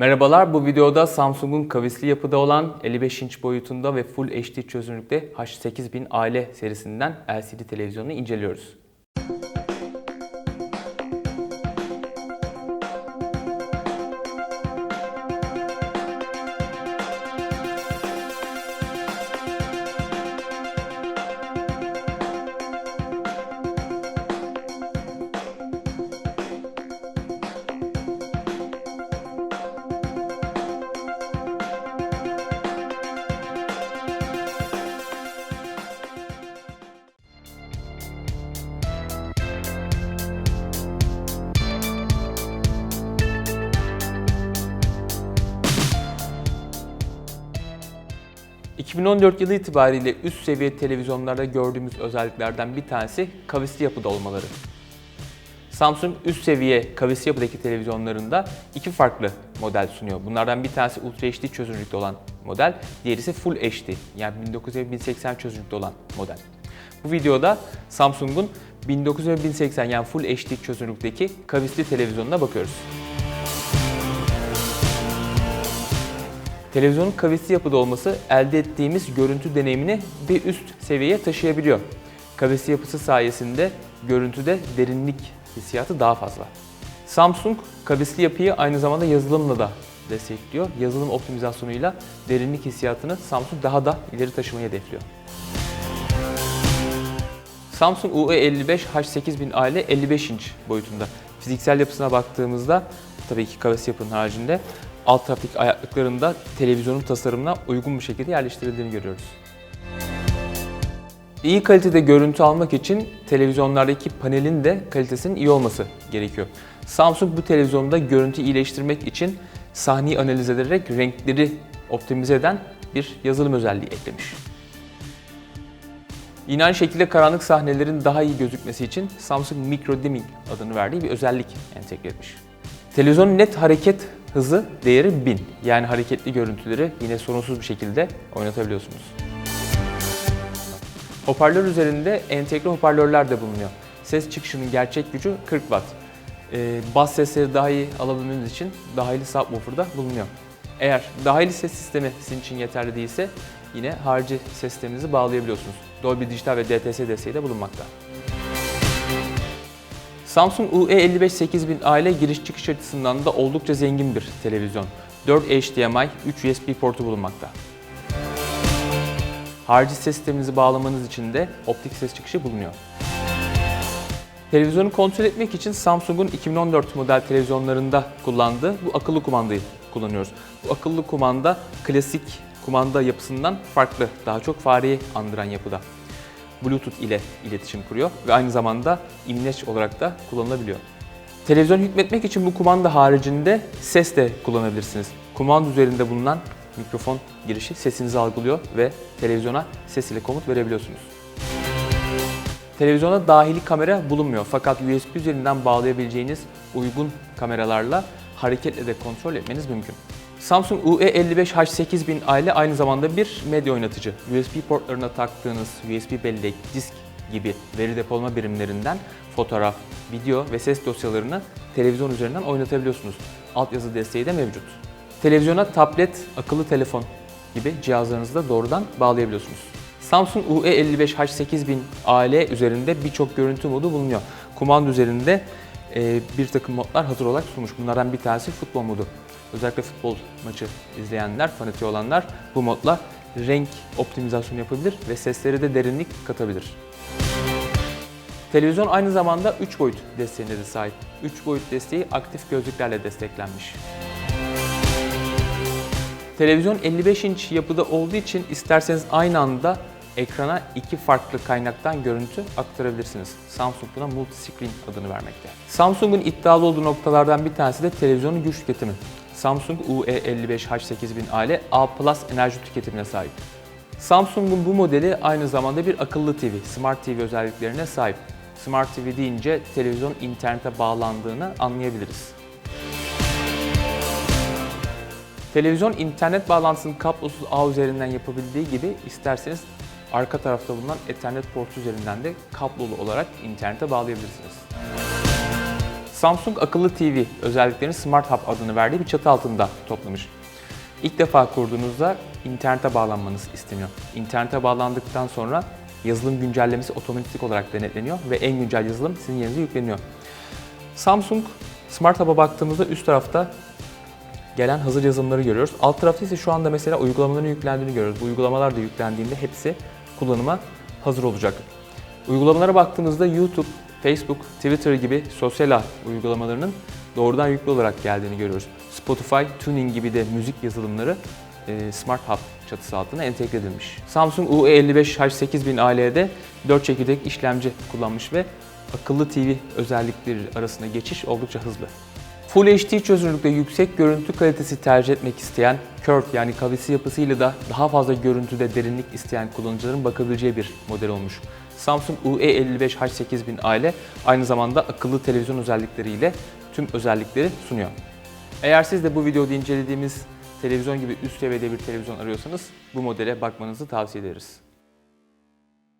Merhabalar, bu videoda Samsung'un kavisli yapıda olan 55 inç boyutunda ve Full HD çözünürlükte H8000 aile serisinden LCD televizyonunu inceliyoruz. ...2014 yılı itibariyle üst seviye televizyonlarda gördüğümüz özelliklerden bir tanesi kavisli yapıda olmaları. Samsung üst seviye kavisli yapıdaki televizyonlarında iki farklı model sunuyor. Bunlardan bir tanesi Ultra HD çözünürlükte olan model, diğeri ise Full HD yani 1980 çözünürlükte olan model. Bu videoda Samsung'un 1980 yani Full HD çözünürlükteki kavisli televizyonuna bakıyoruz. Televizyonun kavisli yapıda olması elde ettiğimiz görüntü deneyimini bir üst seviyeye taşıyabiliyor. Kavisli yapısı sayesinde görüntüde derinlik hissiyatı daha fazla. Samsung kavisli yapıyı aynı zamanda yazılımla da destekliyor. Yazılım optimizasyonuyla derinlik hissiyatını Samsung daha da ileri taşımayı hedefliyor. Samsung UE55 H8000A ile 55 inç boyutunda. Fiziksel yapısına baktığımızda tabii ki kavisli yapının haricinde alt taraftaki ayaklıklarında televizyonun tasarımına uygun bir şekilde yerleştirildiğini görüyoruz. İyi kalitede görüntü almak için televizyonlardaki panelin de kalitesinin iyi olması gerekiyor. Samsung bu televizyonda görüntü iyileştirmek için sahneyi analiz ederek renkleri optimize eden bir yazılım özelliği eklemiş. Yine aynı şekilde karanlık sahnelerin daha iyi gözükmesi için Samsung Micro Dimming adını verdiği bir özellik entegre etmiş. Televizyonun net hareket hızı değeri 1000. Yani hareketli görüntüleri yine sorunsuz bir şekilde oynatabiliyorsunuz. Hoparlör üzerinde entegre hoparlörler de bulunuyor. Ses çıkışının gerçek gücü 40 Watt. Ee, bas sesleri daha iyi alabilmeniz için dahili subwoofer da bulunuyor. Eğer dahili ses sistemi sizin için yeterli değilse yine harici ses sisteminizi bağlayabiliyorsunuz. Dolby Digital ve DTS desteği de bulunmakta. Samsung UE55 8000A ile giriş çıkış açısından da oldukça zengin bir televizyon. 4 HDMI, 3 USB portu bulunmakta. Harici ses sisteminizi bağlamanız için de optik ses çıkışı bulunuyor. Televizyonu kontrol etmek için Samsung'un 2014 model televizyonlarında kullandığı bu akıllı kumandayı kullanıyoruz. Bu akıllı kumanda klasik kumanda yapısından farklı, daha çok fareyi andıran yapıda. Bluetooth ile iletişim kuruyor ve aynı zamanda imleç olarak da kullanılabiliyor. Televizyon hükmetmek için bu kumanda haricinde ses de kullanabilirsiniz. Kumanda üzerinde bulunan mikrofon girişi sesinizi algılıyor ve televizyona ses ile komut verebiliyorsunuz. Televizyona dahili kamera bulunmuyor fakat USB üzerinden bağlayabileceğiniz uygun kameralarla hareketle de kontrol etmeniz mümkün. Samsung UE55 H8000A ile aynı zamanda bir medya oynatıcı. USB portlarına taktığınız USB bellek, disk gibi veri depolama birimlerinden fotoğraf, video ve ses dosyalarını televizyon üzerinden oynatabiliyorsunuz. Altyazı desteği de mevcut. Televizyona tablet, akıllı telefon gibi cihazlarınızı da doğrudan bağlayabiliyorsunuz. Samsung UE55 H8000A üzerinde birçok görüntü modu bulunuyor. Kumanda üzerinde bir takım modlar hazır olarak sunmuş. Bunlardan bir tanesi futbol modu. Özellikle futbol maçı izleyenler, fanatik olanlar bu modla renk optimizasyonu yapabilir ve seslere de derinlik katabilir. Televizyon aynı zamanda 3 boyut desteğine de sahip. 3 boyut desteği aktif gözlüklerle desteklenmiş. Televizyon 55 inç yapıda olduğu için isterseniz aynı anda ekrana iki farklı kaynaktan görüntü aktarabilirsiniz. Samsung buna multi-screen adını vermekte. Samsung'un iddialı olduğu noktalardan bir tanesi de televizyonun güç tüketimi. Samsung UE55 H8000A ile A+ enerji tüketimine sahip. Samsung'un bu modeli aynı zamanda bir akıllı TV, Smart TV özelliklerine sahip. Smart TV deyince televizyon internete bağlandığını anlayabiliriz. Televizyon internet bağlantısını kablosuz ağ üzerinden yapabildiği gibi isterseniz arka tarafta bulunan Ethernet portu üzerinden de kablolu olarak internete bağlayabilirsiniz. Samsung akıllı TV özelliklerini Smart Hub adını verdiği bir çatı altında toplamış. İlk defa kurduğunuzda internete bağlanmanız isteniyor. İnternete bağlandıktan sonra yazılım güncellemesi otomatik olarak denetleniyor ve en güncel yazılım sizin yerinize yükleniyor. Samsung Smart Hub'a baktığımızda üst tarafta gelen hazır yazılımları görüyoruz. Alt tarafta ise şu anda mesela uygulamaların yüklendiğini görüyoruz. Bu uygulamalar da yüklendiğinde hepsi kullanıma hazır olacak. Uygulamalara baktığımızda YouTube, Facebook, Twitter gibi sosyal ağ uygulamalarının doğrudan yüklü olarak geldiğini görüyoruz. Spotify, Tuning gibi de müzik yazılımları e, Smart Hub çatısı altına entegre edilmiş. Samsung UE55H8000 AL'de 4 çekirdek işlemci kullanmış ve akıllı TV özellikleri arasında geçiş oldukça hızlı. Full HD çözünürlükte yüksek görüntü kalitesi tercih etmek isteyen, curved yani kavisi yapısıyla da daha fazla görüntüde derinlik isteyen kullanıcıların bakabileceği bir model olmuş. Samsung UE55H8000 ile aynı zamanda akıllı televizyon özellikleriyle tüm özellikleri sunuyor. Eğer siz de bu videoda incelediğimiz televizyon gibi üst seviyede bir televizyon arıyorsanız bu modele bakmanızı tavsiye ederiz.